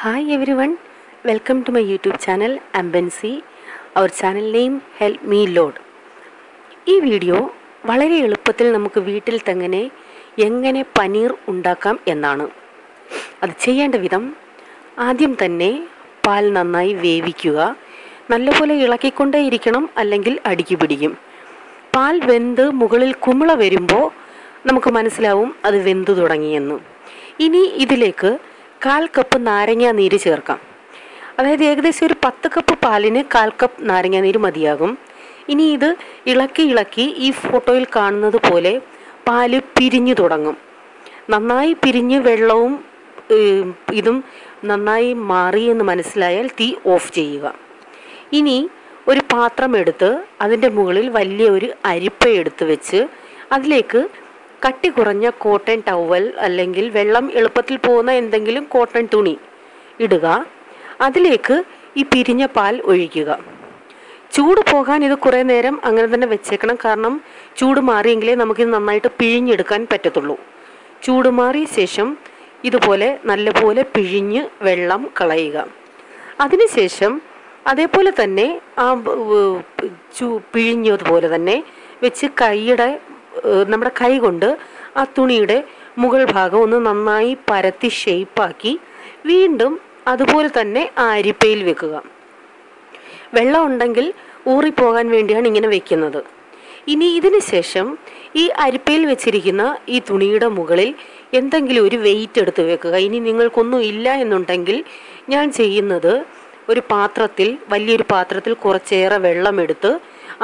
Hi everyone, welcome to my YouTube channel Ambency. Our channel name Help me load ഈ video വളരെ എളുപ്പത്തിൽ നമുക്ക് വീട്ടിൽ തന്നെ എങ്ങനെ പനീർ ഉണ്ടാക്കാം എന്നാണ്. അത് ചെയ്യേണ്ട വിധം ആദ്യം തന്നെ പാൽ നന്നായി വേവിക്കുക. നല്ലപോലെ ഇളക്കിക്കൊണ്ടേയിരിക്കണം അല്ലെങ്കിൽ അടുക്കി പിടിക്കും. പാൽ വെന്ത് മുകളിൽ കുമിള വരുമ്പോൾ നമുക്ക് മനസ്സിലാവും അത് വെന്തു തുടങ്ങിയെന്ന്. ഇനി ഇതിലേക്ക് കാൽ കപ്പ് നാരങ്ങ നീര് ചേർക്കാം. അതായത് ഏകദേശം ഒരു പത്ത് കപ്പ് പാലിന് കാൽ കപ്പ് നാരങ്ങ നീര് മതിയാകും. ഇനി ഇത് ഇളക്കി ഇളക്കി ഈ ഫോട്ടോയിൽ കാണുന്നത് പോലെ പാൽ പിരിഞ്ഞു തുടങ്ങും. നന്നായി പിരിഞ്ഞ് വെള്ളവും ഇതും നന്നായി മാറി എന്ന് മനസ്സിലായാൽ തീ ഓഫ് ചെയ്യുക. ഇനി ഒരു പാത്രം എടുത്ത് അതിന്റെ മുകളിൽ വലിയ ഒരു അരിപ്പ എടുത്ത് വെച്ച് അതിലേക്ക് കട്ടി കുറഞ്ഞ കോട്ടൺ ടവൽ അല്ലെങ്കിൽ വെള്ളം എളുപ്പത്തിൽ പോകുന്ന എന്തെങ്കിലും കോട്ടൺ തുണി ഇടുക. അതിലേക്ക് ഈ പിരിഞ്ഞ പാൽ ഒഴിക്കുക. ചൂട് പോകാൻ ഇത് കുറേ നേരം അങ്ങനെ തന്നെ വെച്ചേക്കണം. കാരണം ചൂട് മാറിയെങ്കിലേ നമുക്കിത് നന്നായിട്ട് പിഴിഞ്ഞെടുക്കാൻ പറ്റത്തുള്ളൂ. ചൂട് മാറിയ ശേഷം ഇതുപോലെ നല്ലപോലെ പിഴിഞ്ഞ് വെള്ളം കളയുക. അതിനുശേഷം അതേപോലെ തന്നെ ആ പിഴിഞ്ഞതുപോലെ തന്നെ വെച്ച് കൈയുടെ നമ്മുടെ കൈ കൊണ്ട് ആ തുണിയുടെ മുകൾ ഭാഗം ഒന്ന് നന്നായി പരത്തി ഷേപ്പാക്കി വീണ്ടും അതുപോലെ തന്നെ ആരിപ്പയിൽ വെക്കുക. വെള്ളം ഉണ്ടെങ്കിൽ ഊറിപ്പോകാൻ വേണ്ടിയാണ് ഇങ്ങനെ വെക്കുന്നത്. ഇനി ഇതിന് ശേഷം ഈ അരിപ്പയിൽ വെച്ചിരിക്കുന്ന ഈ തുണിയുടെ മുകളിൽ എന്തെങ്കിലും ഒരു വെയിറ്റ് എടുത്ത് വെക്കുക. ഇനി നിങ്ങൾക്കൊന്നും ഇല്ല എന്നുണ്ടെങ്കിൽ ഞാൻ ചെയ്യുന്നത് ഒരു പാത്രത്തിൽ വലിയൊരു പാത്രത്തിൽ കുറച്ചേറെ വെള്ളമെടുത്ത്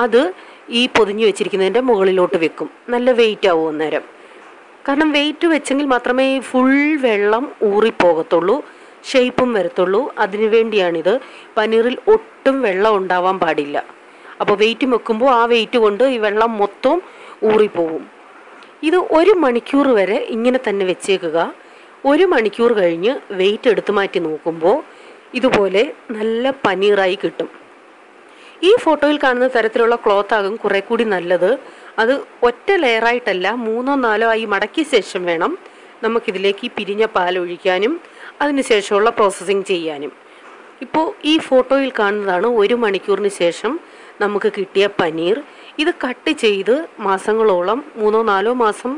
അത് ഈ പൊതിഞ്ഞു വെച്ചിരിക്കുന്നതിന്റെ മുകളിലോട്ട് വെക്കും. നല്ല വെയിറ്റ് ആവും അന്നേരം. കാരണം വെയിറ്റ് വെച്ചെങ്കിൽ മാത്രമേ ഫുൾ വെള്ളം ഊറിപ്പോകത്തുള്ളൂ ഷേപ്പും വരത്തുള്ളൂ. അതിനു വേണ്ടിയാണിത്. പനീറിൽ ഒട്ടും വെള്ളം ഉണ്ടാവാൻ പാടില്ല. അപ്പോൾ വെയിറ്റ് വെക്കുമ്പോൾ ആ വെയിറ്റ് കൊണ്ട് ഈ വെള്ളം മൊത്തം ഊറിപ്പോവും ഇത് ഒരു മണിക്കൂർ വരെ ഇങ്ങനെ തന്നെ വെച്ചേക്കുക. ഒരു മണിക്കൂർ കഴിഞ്ഞ് വെയിറ്റ് എടുത്തു മാറ്റി നോക്കുമ്പോൾ ഇതുപോലെ നല്ല പനീറായി കിട്ടും. ഈ ഫോട്ടോയിൽ കാണുന്ന തരത്തിലുള്ള ക്ലോത്ത് ആകും കുറെ കൂടി നല്ലത്. അത് ഒറ്റ ലെയറായിട്ടല്ല മൂന്നോ നാലോ ആയി മടക്കിയ ശേഷം വേണം നമുക്കിതിലേക്ക് ഈ പിരിഞ്ഞ പാൽ ഒഴിക്കാനും അതിനുശേഷമുള്ള പ്രോസസ്സിങ് ചെയ്യാനും. ഇപ്പോൾ ഈ ഫോട്ടോയിൽ കാണുന്നതാണ് ഒരു മണിക്കൂറിന് ശേഷം നമുക്ക് കിട്ടിയ പനീർ. ഇത് കട്ട് ചെയ്ത് മാസങ്ങളോളം മൂന്നോ നാലോ മാസം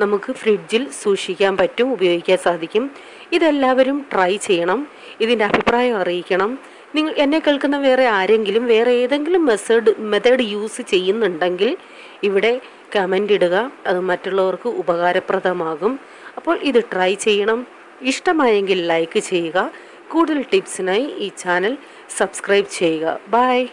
നമുക്ക് ഫ്രിഡ്ജിൽ സൂക്ഷിക്കാൻ പറ്റും ഉപയോഗിക്കാൻ സാധിക്കും. ഇതെല്ലാവരും ട്രൈ ചെയ്യണം. ഇതിന്റെ അഭിപ്രായം അറിയിക്കണം. നിങ്ങൾ എന്നെ കേൾക്കുന്ന വേറെ ആരെങ്കിലും വേറെ ഏതെങ്കിലും മെത്തേഡ് മെത്തേഡ് യൂസ് ചെയ്യുന്നുണ്ടെങ്കിൽ ഇവിടെ കമന്റ് ഇടുക. അത് മറ്റുള്ളവർക്ക് ഉപകാരപ്രദമാകും. അപ്പോൾ ഇത് ട്രൈ ചെയ്യണം. ഇഷ്ടമായെങ്കിൽ ലൈക്ക് ചെയ്യുക. കൂടുതൽ ടിപ്സിനായി ഈ ചാനൽ സബ്സ്ക്രൈബ് ചെയ്യുക. ബൈ